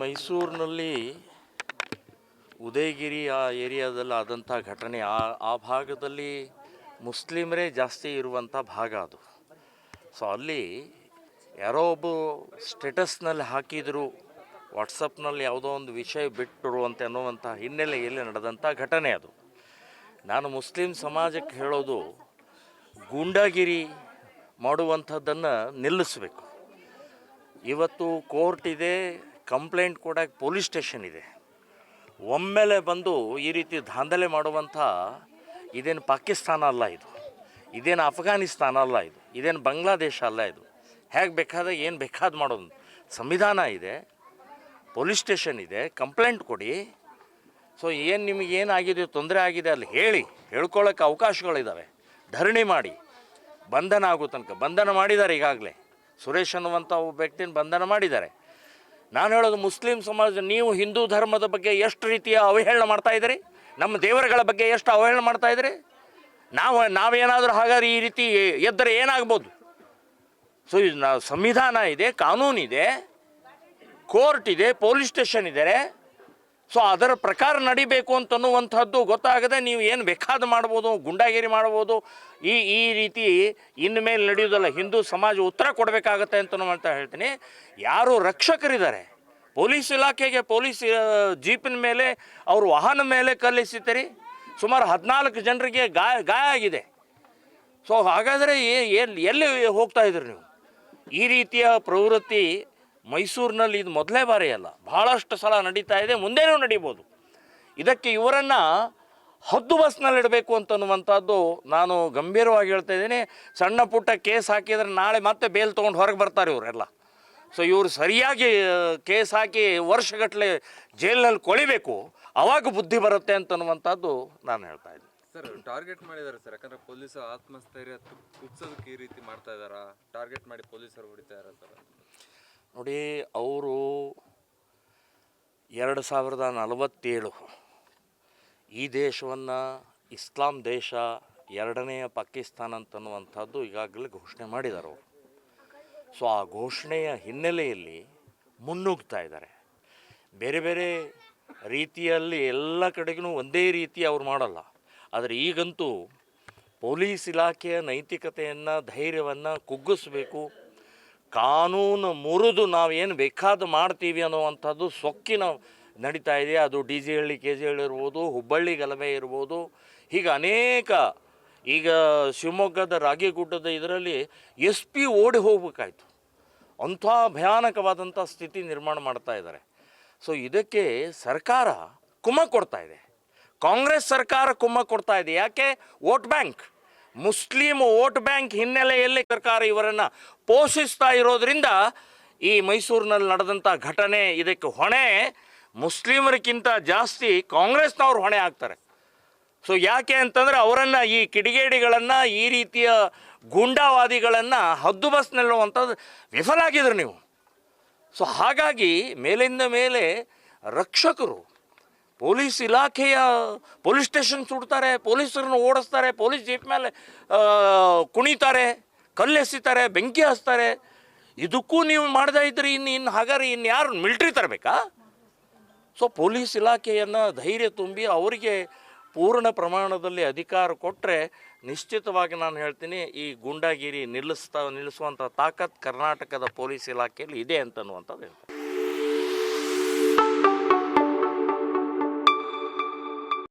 ಮೈಸೂರಿನಲ್ಲಿ ಉದಯಗಿರಿ ಆ ಏರಿಯಾದಲ್ಲಿ ಆದಂಥ ಘಟನೆ, ಆ ಆ ಭಾಗದಲ್ಲಿ ಮುಸ್ಲಿಮರೇ ಜಾಸ್ತಿ ಇರುವಂಥ ಭಾಗ ಅದು. ಸೊ ಅಲ್ಲಿ ಯಾರೋ ಒಬ್ಬ ಸ್ಟೇಟಸ್ನಲ್ಲಿ ಹಾಕಿದರು, ವಾಟ್ಸಪ್ನಲ್ಲಿ ಯಾವುದೋ ಒಂದು ವಿಷಯ ಬಿಟ್ಟರು ಅಂತ ಅನ್ನುವಂಥ ಹಿನ್ನೆಲೆಯಲ್ಲಿ ನಡೆದಂಥ ಘಟನೆ ಅದು. ನಾನು ಮುಸ್ಲಿಂ ಸಮಾಜಕ್ಕೆ ಹೇಳೋದು, ಗೂಂಡಾಗಿರಿ ಮಾಡುವಂಥದ್ದನ್ನು ನಿಲ್ಲಿಸಬೇಕು. ಇವತ್ತು ಕೋರ್ಟ್ ಇದೆ ಕಂಪ್ಲೇಂಟ್ ಕೊಡೋಕ್ಕೆ ಪೊಲೀಸ್ ಸ್ಟೇಷನ್ ಇದೆ. ಒಮ್ಮೆಲೆ ಬಂದು ಈ ರೀತಿ ದಾಂಧಲೆ ಮಾಡುವಂಥ ಇದೇನು ಪಾಕಿಸ್ತಾನ ಅಲ್ಲ ಇದು. ಇದೇನು ಅಫ್ಘಾನಿಸ್ತಾನ ಅಲ್ಲ ಇದು. ಇದೇನು ಬಾಂಗ್ಲಾದೇಶ ಅಲ್ಲ ಇದು. ಹೇಗೆ ಬೇಕಾದ, ಏನು ಬೇಕಾದ ಮಾಡೋದು. ಸಂವಿಧಾನ ಇದೆ, ಪೊಲೀಸ್ ಸ್ಟೇಷನ್ ಇದೆ, ಕಂಪ್ಲೇಂಟ್ ಕೊಡಿ. ಸೊ, ಏನು ನಿಮಗೆ ಏನಾಗಿದೆ, ತೊಂದರೆ ಆಗಿದೆ ಅಲ್ಲಿ ಹೇಳಿ ಹೇಳ್ಕೊಳ್ಳೋಕ್ಕೆ ಅವಕಾಶಗಳಿದ್ದಾವೆ. ಧರಣಿ ಮಾಡಿ. ಬಂಧನ ಆಗೋ ತನಕ. ಬಂಧನ ಮಾಡಿದ್ದಾರೆ ಈಗಾಗಲೇ. ಸುರೇಶ್ ಅನ್ನುವಂಥ ಒಬ್ಬ ವ್ಯಕ್ತಿನ ಬಂಧನ ಮಾಡಿದ್ದಾರೆ. ನಾನು ಹೇಳೋದು ಮುಸ್ಲಿಂ ಸಮಾಜ, ನೀವು ಹಿಂದೂ ಧರ್ಮದ ಬಗ್ಗೆ ಎಷ್ಟು ರೀತಿಯ ಅವಹೇಳನ ಮಾಡ್ತಾ ಇದ್ದೀರಿ? ನಮ್ಮ ದೇವರುಗಳ ಬಗ್ಗೆ ಎಷ್ಟು ಅವಹೇಳನ ಮಾಡ್ತಾ ಇದ್ದೀರಿ? ನಾವು, ನಾವೇನಾದರೂ ಹಾಗಾದ್ರೆ ಈ ರೀತಿ ಎದ್ದರೆ ಏನಾಗ್ಬೋದು? ಸೊ ಇದು ಸಂವಿಧಾನ ಇದೆ, ಕಾನೂನಿದೆ, ಕೋರ್ಟ್ ಇದೆ, ಪೊಲೀಸ್ ಸ್ಟೇಷನ್ ಇದೆ ಸೊ ಅದರ ಪ್ರಕಾರ ನಡಿಬೇಕು ಅಂತನ್ನುವಂಥದ್ದು ಗೊತ್ತಾಗದೆ ನೀವು ಏನು ಬೇಕಾದ ಮಾಡ್ಬೋದು, ಗುಂಡಾಗಿರಿ ಮಾಡ್ಬೋದು, ಈ ಈ ರೀತಿ ಇನ್ನು ಮೇಲೆ ನಡೆಯೋದಲ್ಲ ಹಿಂದೂ ಸಮಾಜ ಉತ್ತರ ಕೊಡಬೇಕಾಗತ್ತೆ ಅಂತ ಅಂತ ಹೇಳ್ತೀನಿ. ಯಾರು ರಕ್ಷಕರಿದ್ದಾರೆ, ಪೊಲೀಸ್ ಇಲಾಖೆಗೆ ಪೊಲೀಸ್ ಜೀಪಿನ ಮೇಲೆ, ಅವರು ವಾಹನ ಮೇಲೆ ಕಲ್ಲಿಸಿದ್ದೀರಿ, ಸುಮಾರು ಹದಿನಾಲ್ಕು ಜನರಿಗೆ ಗಾಯ ಗಾಯ ಆಗಿದೆ. ಸೊ ಹಾಗಾದರೆ ಎಲ್ಲಿ ಎಲ್ಲಿ ಹೋಗ್ತಾ ಇದ್ರಿ ನೀವು? ಈ ರೀತಿಯ ಪ್ರವೃತ್ತಿ ಮೈಸೂರಿನಲ್ಲಿ ಇದು ಮೊದಲೇ ಬಾರಿ ಅಲ್ಲ ಭಾಳಷ್ಟು ಸಲ ನಡೀತಾ ಇದೆ, ಮುಂದೇನೂ ನಡೀಬೋದು. ಇದಕ್ಕೆ ಇವರನ್ನು ಹದ್ದು ಬಸ್ನಲ್ಲಿ ಇಡಬೇಕು ಅಂತನ್ನುವಂಥದ್ದು ನಾನು ಗಂಭೀರವಾಗಿ ಹೇಳ್ತಾ ಇದ್ದೀನಿ. ಸಣ್ಣ ಪುಟ್ಟ ಕೇಸ್ ಹಾಕಿದ್ರೆ ನಾಳೆ ಮತ್ತೆ ಬೇಲ್ ತೊಗೊಂಡು ಹೊರಗೆ ಬರ್ತಾರೆ ಇವರೆಲ್ಲ ಸೊ ಇವರು ಸರಿಯಾಗಿ ಕೇಸ್ ಹಾಕಿ ವರ್ಷಗಟ್ಟಲೆ ಜೈಲಿನಲ್ಲಿ ಕೊಳಿಬೇಕು, ಅವಾಗ ಬುದ್ಧಿ ಬರುತ್ತೆ ಅಂತನ್ನುವಂಥದ್ದು ನಾನು ಹೇಳ್ತಾ ಇದ್ದೀನಿ. ಸರ್, ಟಾರ್ಗೆಟ್ ಮಾಡಿದ್ದಾರೆ ಸರ್, ಯಾಕಂದ್ರೆ ಪೊಲೀಸ್ ಆತ್ಮಸ್ಥೈರ್ಯ ಕುಗ್ಸೋದಕ್ಕೆ ಈ ರೀತಿ ಮಾಡ್ತಾ ಇದ್ದಾರಾ? ಟಾರ್ಗೆಟ್ ಮಾಡಿ ಪೊಲೀಸರು ಹೊಡಿತಾ ಇದಾರ ಸರ್ ನೋಡಿ, ಅವರು ಎರಡು ಸಾವಿರದ ನಲವತ್ತೇಳು ಈ ದೇಶವನ್ನು ಇಸ್ಲಾಂ ದೇಶ ಎರಡನೆಯ ಪಾಕಿಸ್ತಾನ ಅಂತನ್ನುವಂಥದ್ದು ಈಗಾಗಲೇ ಘೋಷಣೆ ಮಾಡಿದ್ದಾರೆ ಅವರು. ಸೊ, ಆ ಘೋಷಣೆಯ ಹಿನ್ನೆಲೆಯಲ್ಲಿ ಮುನ್ನುಗ್ತಾ ಇದ್ದಾರೆ. ಬೇರೆ ಬೇರೆ ರೀತಿಯಲ್ಲಿ ಎಲ್ಲ ಕಡೆಗೂ ಒಂದೇ ರೀತಿ ಅವ್ರು ಮಾಡಲ್ಲ. ಆದರೆ ಈಗಂತೂ ಪೊಲೀಸ್ ಇಲಾಖೆಯ ನೈತಿಕತೆಯನ್ನು, ಧೈರ್ಯವನ್ನು ಕುಗ್ಗಿಸ್ಬೇಕು ಕಾನೂನು ಮುರಿದು ನಾವೇನು ಬೇಕಾದ ಮಾಡ್ತೀವಿ ಅನ್ನುವಂಥದ್ದು ಸೊಕ್ಕಿನ ನಡೀತಾ ಇದೆ. ಅದು D J Halli K G Halli ಇರ್ಬೋದು, ಹುಬ್ಬಳ್ಳಿ ಗಲಭೆ ಇರ್ಬೋದು. ಹೀಗೆ ಅನೇಕ ಈಗ ಶಿವಮೊಗ್ಗದ ರಾಗಿಗುಡ್ಡದ ಇದರಲ್ಲಿ ಎಸ್ ಪಿ ಓಡಿ ಹೋಗ್ಬೇಕಾಯ್ತು. ಅಂಥ ಭಯಾನಕವಾದಂಥ ಸ್ಥಿತಿ ನಿರ್ಮಾಣ ಮಾಡ್ತಾ ಇದ್ದಾರೆ. ಸೊ, ಇದಕ್ಕೆ ಸರ್ಕಾರ ಕುಮ್ಮ ಕೊಡ್ತಾ ಇದೆ. ಕಾಂಗ್ರೆಸ್ ಸರ್ಕಾರ ಕುಮ್ಮ ಕೊಡ್ತಾ ಇದೆ. ಯಾಕೆ? Vote bank. Muslim vote bank ಹಿನ್ನೆಲೆಯಲ್ಲಿ ಸರ್ಕಾರ ಇವರನ್ನು ಪೋಷಿಸ್ತಾ ಇರೋದ್ರಿಂದ ಈ ಮೈಸೂರಿನಲ್ಲಿ ನಡೆದಂಥ ಘಟನೆ ಇದಕ್ಕೆ ಹೊಣೆ. ಮುಸ್ಲಿಮರಿಗಿಂತ ಜಾಸ್ತಿ ಕಾಂಗ್ರೆಸ್ನವ್ರು ಹೊಣೆ ಆಗ್ತಾರೆ. ಸೊ ಯಾಕೆ ಅಂತಂದರೆ ಅವರನ್ನು ಈ ಕಿಡಿಗೇಡಿಗಳನ್ನು ಈ ರೀತಿಯ ಗೂಂಡಾವಾದಿಗಳನ್ನು ಹದ್ದು ಬಸ್ ನಿಲ್ಲುವಂಥದ್ದು ವಿಫಲ ಆಗಿದ್ರು ನೀವು. ಸೊ ಹಾಗಾಗಿ ಮೇಲಿಂದ ಮೇಲೆ ರಕ್ಷಕರು ಪೊಲೀಸ್ ಇಲಾಖೆಯ ಪೊಲೀಸ್ ಸ್ಟೇಷನ್ ಸುಡ್ತಾರೆ, ಪೊಲೀಸರನ್ನು ಓಡಿಸ್ತಾರೆ, ಪೊಲೀಸ್ ಜೀಪ್ ಮೇಲೆ ಕುಣಿತಾರೆ ಕಲ್ಲೆಸಿತಾರೆ ಬೆಂಕಿ ಹಚ್ತಾರೆ ಇದಕ್ಕೂ ನೀವು ಮಾಡದೇ ಇದ್ರಿ, ಇನ್ನು ಇನ್ನು ಹಾಗಾದ್ರೆ ಇನ್ನು ಯಾರು ಮಿಲ್ಟ್ರಿ ತರಬೇಕಾ? ಸೊ ಪೊಲೀಸ್ ಇಲಾಖೆಯನ್ನು ಧೈರ್ಯ ತುಂಬಿ ಅವರಿಗೆ ಪೂರ್ಣ ಪ್ರಮಾಣದಲ್ಲಿ ಅಧಿಕಾರ ಕೊಟ್ಟರೆ ನಿಶ್ಚಿತವಾಗಿ ನಾನು ಹೇಳ್ತೀನಿ, ಈ ಗೂಂಡಾಗಿರಿ ನಿಲ್ಲಿಸ್ತಾ, ನಿಲ್ಲಿಸುವಂಥ ತಾಕತ್ ಕರ್ನಾಟಕದ ಪೊಲೀಸ್ ಇಲಾಖೆಯಲ್ಲಿ ಇದೆ ಅಂತನ್ನುವಂಥದ್ದು ಹೇಳ್ತೀನಿ.